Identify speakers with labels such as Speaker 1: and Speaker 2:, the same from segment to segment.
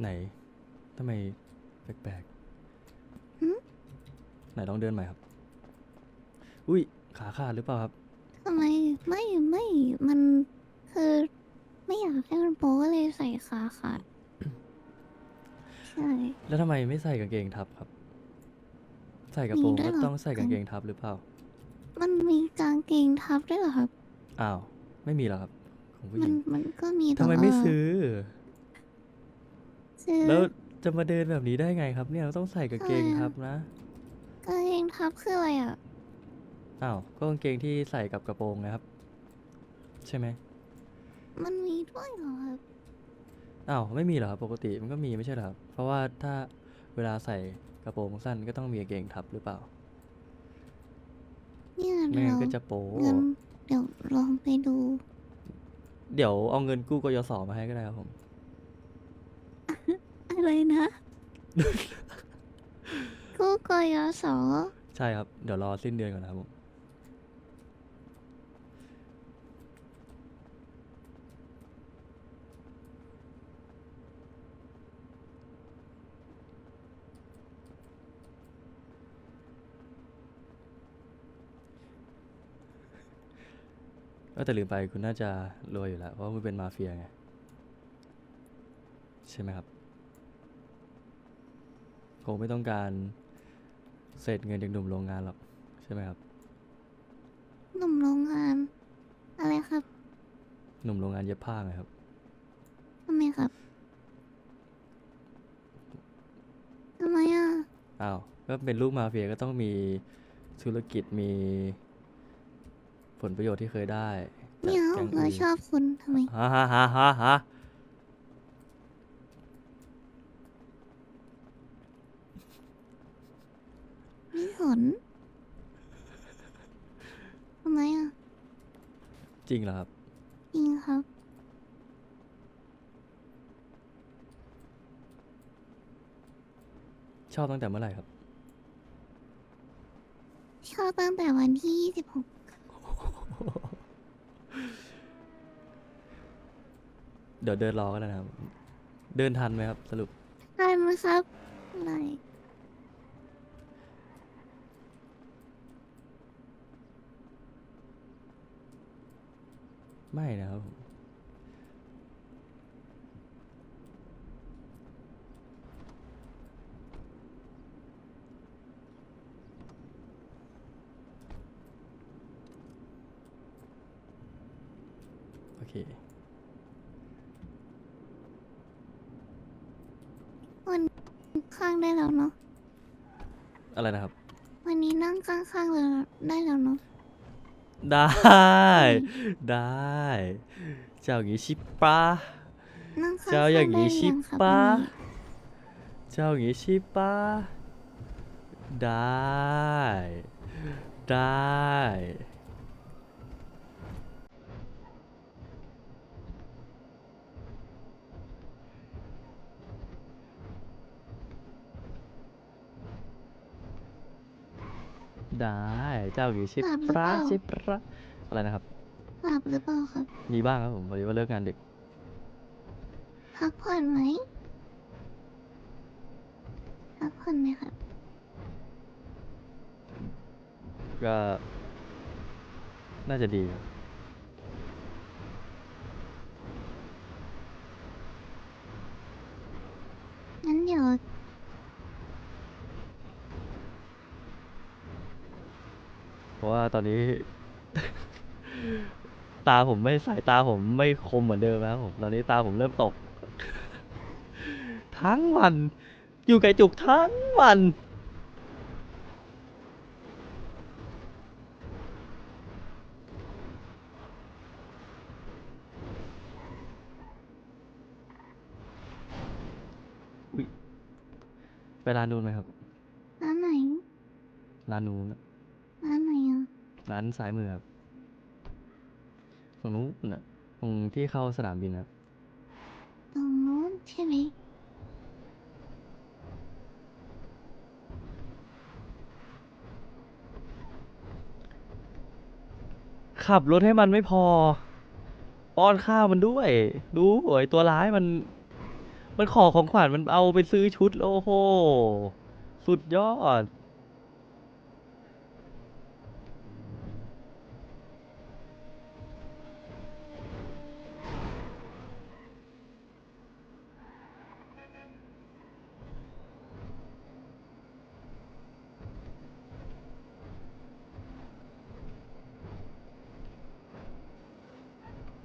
Speaker 1: ไหนทำไมแปลก
Speaker 2: หึ
Speaker 1: ๆไหนลองเดินใหม่ครับ อุ้ยขาขาดหรือเปล่าครับ
Speaker 2: ทำไมไม่ไม่มันคือไม่อยากให้มันโป๊ก็เลยใส่ขาขาด ใช่
Speaker 1: แล้วทำไมไม่ใส่กางเกงทับครับ ใส่กระโปรง
Speaker 2: มีด้วย
Speaker 1: ก็
Speaker 2: เหรอ
Speaker 1: ต้องใส่กางเกงทับหรือเปล่า
Speaker 2: มันมีกางเกงทับด้วยเหรอครับ
Speaker 1: อ้าว ไม่มีแล้วครับ ของผู้ห
Speaker 2: มั
Speaker 1: ญิ
Speaker 2: น
Speaker 1: ง
Speaker 2: มันก็มี
Speaker 1: ทำไม
Speaker 2: แต่
Speaker 1: ไม่
Speaker 2: ว่า
Speaker 1: ซื้อ
Speaker 2: ซื้อ
Speaker 1: แล้วจะมาเดินแบบนี้ได้ไงครับ เนี่ยเราต้องใส่กางเกง
Speaker 2: ใช่อะ
Speaker 1: ทับนะ
Speaker 2: กางเกงทับคืออะไรอะ
Speaker 1: อ้าวก็กางเกงที่ใส่กับกระโปรงนะครับ ใช่ไหม
Speaker 2: มันมีด้วยเหรอครับ
Speaker 1: อ้าวไม่มีเหรอครับปกติมันก็มีไม่ใช่เหรอครับเพราะว่าถ้าเวลาใส่กระโปรงสั้นก็ต้องมีกางเกงทับหรือเปล่า
Speaker 2: เนี่ย
Speaker 1: ไม่
Speaker 2: เดี๋ย
Speaker 1: งั้
Speaker 2: วน
Speaker 1: ก็จะโป๊
Speaker 2: งั้นเดี๋ยวลองไปดู
Speaker 1: เดี๋ยวเอาเงินกู้กยศมาให้ก็ได้ครับผม
Speaker 2: อะไรนะ กู้กยศ
Speaker 1: ใช่ครับ เดี๋ยวรอสิ้นเดือนก่อนนะครับผม ก็แต่ลืมไปคุณน่าจะรวยอยู่แล้ว เพราะว่าคุณเป็นมาเฟียไง ใช่ไหมครับค งไม่ต้องการเศษเงินจากหนุ่มโรงงานหรอกใช่ไหมครับ
Speaker 2: หนุ่มโรงงาน อะไรครับ
Speaker 1: หนุ่มโรงงานเย็บผ้าไงครับ
Speaker 2: ทำไมครับทำไมอะ
Speaker 1: อ้าวก็เป็นลูกมาเฟียก็ต้องมีธุรกิจมี ผลประโยชน์ที่เคยได้จาก
Speaker 2: ไม่เอา
Speaker 1: แก๊ง
Speaker 2: เรา
Speaker 1: อื่น
Speaker 2: ชอบคุณทำไม
Speaker 1: ฮ่าฮ่าฮ่าฮ่า ฮ่า
Speaker 2: ไม่สนทำไมอะ
Speaker 1: จริงเหรอครับ
Speaker 2: จริงครับ
Speaker 1: ชอบตั้งแต่เมื่อไหร่ครับ
Speaker 2: ชอบตั้งแต่วันที่26
Speaker 1: เดี๋ยวเดินรอก็ได้นะครับ เดินทันไหมครับ สรุป
Speaker 2: ทันไหมครับอะไร
Speaker 1: ไม่นะครับผมโอเค
Speaker 2: วันข้างได้แล้วเนาะ
Speaker 1: อะไรนะครับ
Speaker 2: วันนี้นั่งข้างๆเลยได้แล้วเนาะ
Speaker 1: ได้ ได้ เจ้าอย่างงี้ชิปะ
Speaker 2: นั่งข้างๆ
Speaker 1: เจ้าอย่างนี้
Speaker 2: ได้หรื
Speaker 1: ชิ
Speaker 2: งครับ
Speaker 1: ปะ
Speaker 2: วันนี้
Speaker 1: เจ้าอย่างงี้ชิปะได้ ได้ ได้ เจ้าอย่างงี้ชิปะชิปะอะไรนะครับ
Speaker 2: หลับหรือเปล่าครับ
Speaker 1: มีบ้างครับผมพอดีว่าเลิกงานดึก
Speaker 2: พักผ่อนไหมพักผ่อนไหมครับ
Speaker 1: ก็ น่าจะดีครับ
Speaker 2: งั้นเดี๋ยว
Speaker 1: เพราะว่า ตอนนี้ ตาผมไม่สายตาผมไม่คมเหมือนเดิมแล้วผมตอนนี้ตาผมเริ่มตก ทั้งวัน อยู่ไก่จุกทั้งวันอุ๊ยไปร้านนู้นไหมครับ
Speaker 2: ร้านไหน
Speaker 1: ร้านนู้นอะ
Speaker 2: ร้านไหนอะ
Speaker 1: ร้านซ้ายมือครับตรงนู้นน่ะตรงที่เข้าสนามบินครับ
Speaker 2: ตรงนู้นใช่ไหม
Speaker 1: ขับรถให้มันไม่พอ ป้อนข้าวมันด้วย ดูไอ้ตัวร้ายมัน มันขอของขวัญมันเอาไปซื้อชุด โอ้โห สุดยอด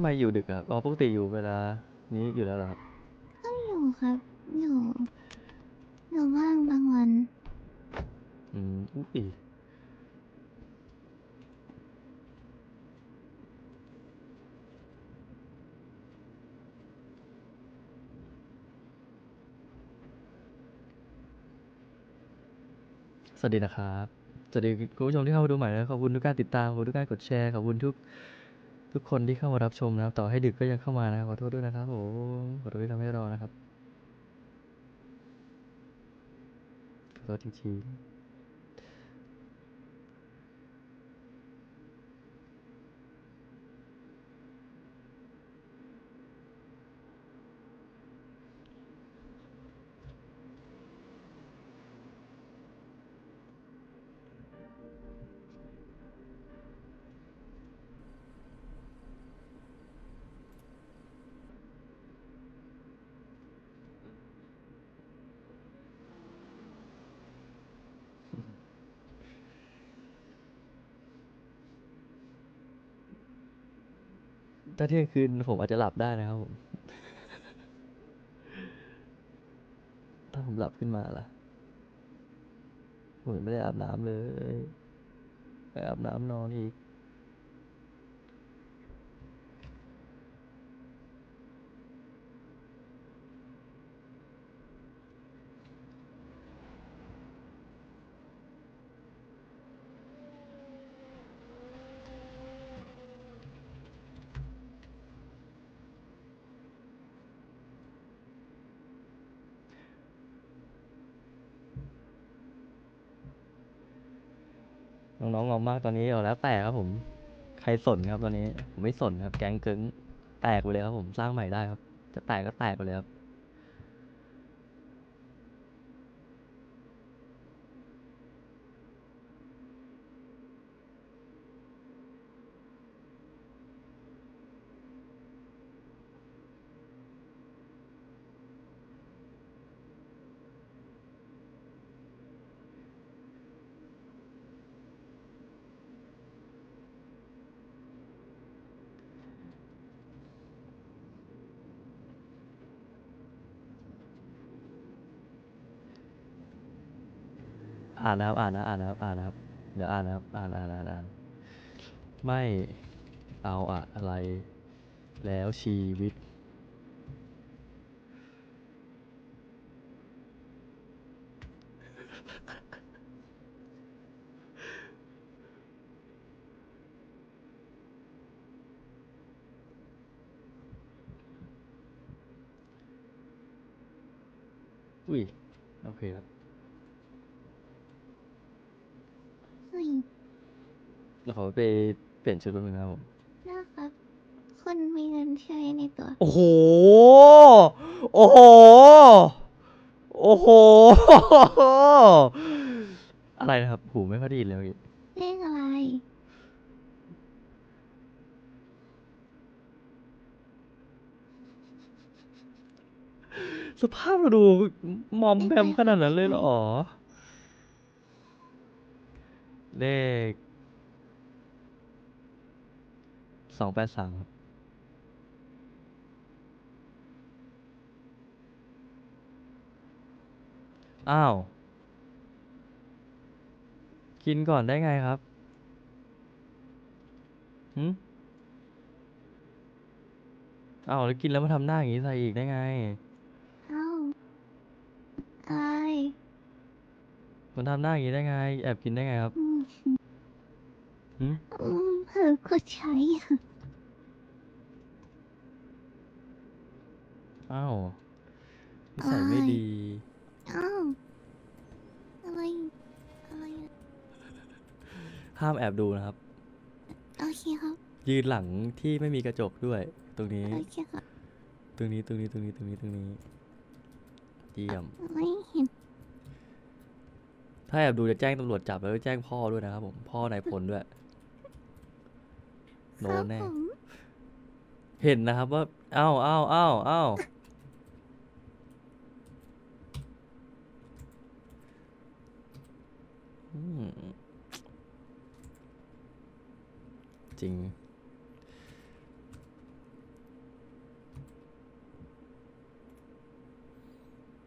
Speaker 1: ไมอยู่ดึกอะครับ อ๋อ ปกติอยู่เวลา นี้อยู่แล้วเหรอครับ
Speaker 2: ก็อยู่ครับ อยู่ อยู่บ้างบางวัน
Speaker 1: อืมอุ้ยสวัสดีนะครับ สวัสดีคุณผู้ชมที่เข้ามาดูใหม่นะ ขอบคุณทุกการติดตาม ขอบคุณทุกการกดแชร์ ขอบคุณทุก ทุกคนที่เข้ามารับชมนะครับ ต่อให้ดึกก็ยังเข้ามานะขอโทษด้วยนะครับผมขอโทษที่ทำให้รอนะครับขอโทษจริงๆ ถ้าเที่ยงคืนผมอาจจะหลับได้นะครับผม ถ้าผมหลับขึ้นมาล่ะ ผมไม่ได้อาบน้ำเลย ไปอาบน้ำนอนอีก น้องๆงอมมากตอนนี้เอาแล้วแต่ครับผม ใครสนครับตอนนี้ ผมไม่สนครับ แก๊งเกิงแตกไปเลยครับผม สร้างใหม่ได้ครับ จะแตกก็แตกไปเลยครับ อ่านนะครับ อ่านนะ อ่านนะครับ อ่านนะครับ เดี๋ยวอ่านนะครับ อ่านอ่านอ่านอ่านไม่เอาอะไร แล้วชีวิต อุ้ย โอเคครับ
Speaker 2: เฮ้ย
Speaker 1: เดี๋ยวขอไปเปลี่ยนชุดแป๊บนึงนะครับผม
Speaker 2: นะครับ คุณมีเงินใช้ในตัว
Speaker 1: โอ้โห โอ้โห โอ้โห อะไรนะครับ หูไม่ค่อยได้ยินเลยเมื่อกี้
Speaker 2: เลขอะไร
Speaker 1: สภาพเราดูมอมแบมขนาดนั้นเลยเหรอ เลข สองแปดสามครับอ้าว กินก่อนได้ไงครับหืมอ้าวแล้วกินแล้วมาทำหน้าอย่างนี้ใส่อีกได้ไง
Speaker 2: เอ้าอะไร
Speaker 1: มันทำหน้าอย่างนี้ได้ไง แอบกินได้ไงครับ
Speaker 2: อืม
Speaker 1: หืม
Speaker 2: อืมเผลอกดใช้
Speaker 1: อ้าวนิสัยไม่
Speaker 2: อาย
Speaker 1: ดี
Speaker 2: เอ้าอะไรอะไรอะ
Speaker 1: ห้ามแอบดูนะครับ
Speaker 2: โอเคครับ
Speaker 1: ยืนหลังที่ไม่มีกระจกด้วย ตรงนี้
Speaker 2: โอเคครับ
Speaker 1: ตรงนี้ ตรงนี้ ตรงนี้ ตรงนี้ ตรงนี้ เยี่ยม
Speaker 2: ไม่เห็น
Speaker 1: ถ้าแอบดูจะแจ้งตำรวจจับแล้วแจ้งพ่อด้วยนะครับผม พ่อนายพลด้วยโด
Speaker 2: ครั
Speaker 1: น
Speaker 2: บ
Speaker 1: แน่
Speaker 2: ผม
Speaker 1: เห็นนะครับว่าเอ้าเอ้าเอ้าเอ้าอืม จริง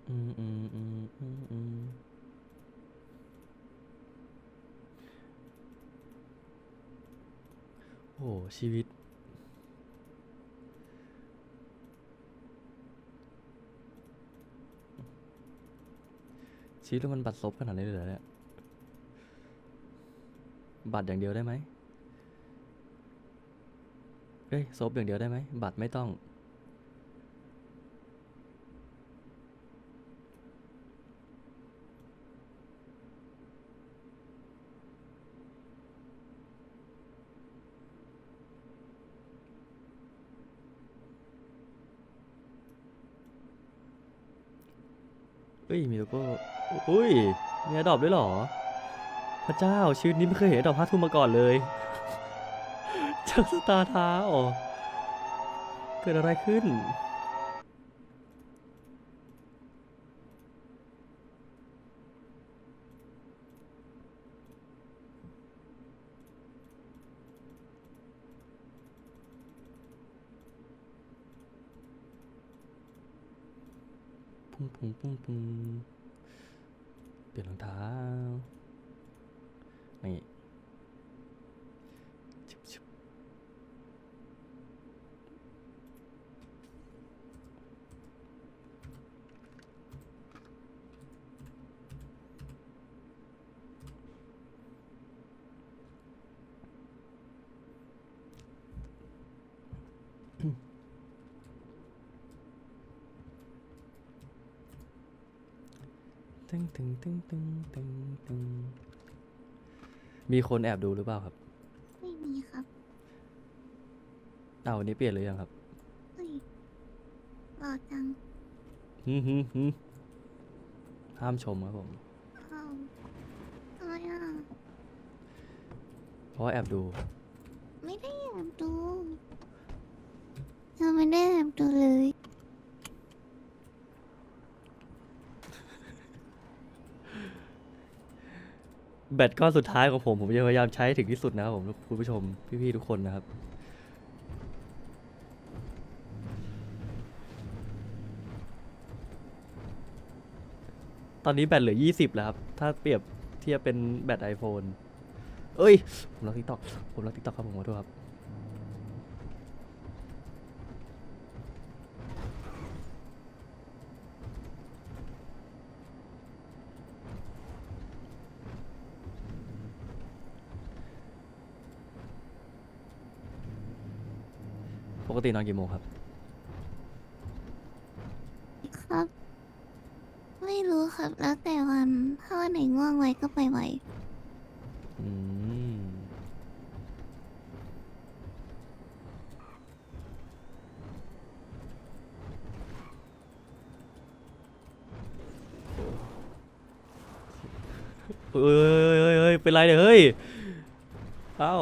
Speaker 1: อืมอืมอืมอืมอืมโอ้ชีวิต ชีวิตมันบัตรซบขนาดนี้เลยเหรอเนี่ย บัตรอย่างเดียวได้ไหม เอ้ยซบอย่างเดียวได้ไหม บัตรไม่ต้อง เฮ้ย มีโลโก้อุ้ย มีอดอบด้วยหรอ พระเจ้าชีวิตนี้ไม่เคยเห็นอดอบห้าทุ่มมาก่อนเลย จาสตาร์ท้าเกิดอะไรขึ้น ปุ้งปุ้งปุ้งปุ้งเปลี่ยนรองเท้านี่ชิบชิบ ตึงตึงตึงตึงตึงตึงมีคนแอบดูหรือเปล่าครับ
Speaker 2: ไม่มีครับเอา
Speaker 1: วันนี้เปลี่ยนหรือยังครับ
Speaker 2: เฮ้ยหล่อจัง
Speaker 1: ฮึฮึฮึห้ามชมครับผม
Speaker 2: อ้าวทำไมอะ
Speaker 1: เพราะว่าแอบดู
Speaker 2: ไม่ได้แอบดูยังไม่ได้แอบดูเลย
Speaker 1: แบตก้อนสุดท้ายของผม ผมจะพยายามใช้ถึงที่สุดนะครับผมคุณผู้ชมพี่ๆทุกคนนะครับ ตอนนี้แบตเหลือ 20 แล้วครับ ถ้าเปรียบเทียบเป็นแบต iPhone เอ้ย ผมรักติ๊กตอกผมรักติ๊กตอกครับผมขอโทษครับ ปกตินอนกี่โมงครับ
Speaker 2: ครับ ไม่รู้ครับแล้วแต่วันถ้าวันไหนง่วงไว้ก็ไปไว
Speaker 1: อืม เฮ้ยเฮ้ยเฮ้ยเฮ้ยเป็นไรเนี่ยเฮ้ย เอ้า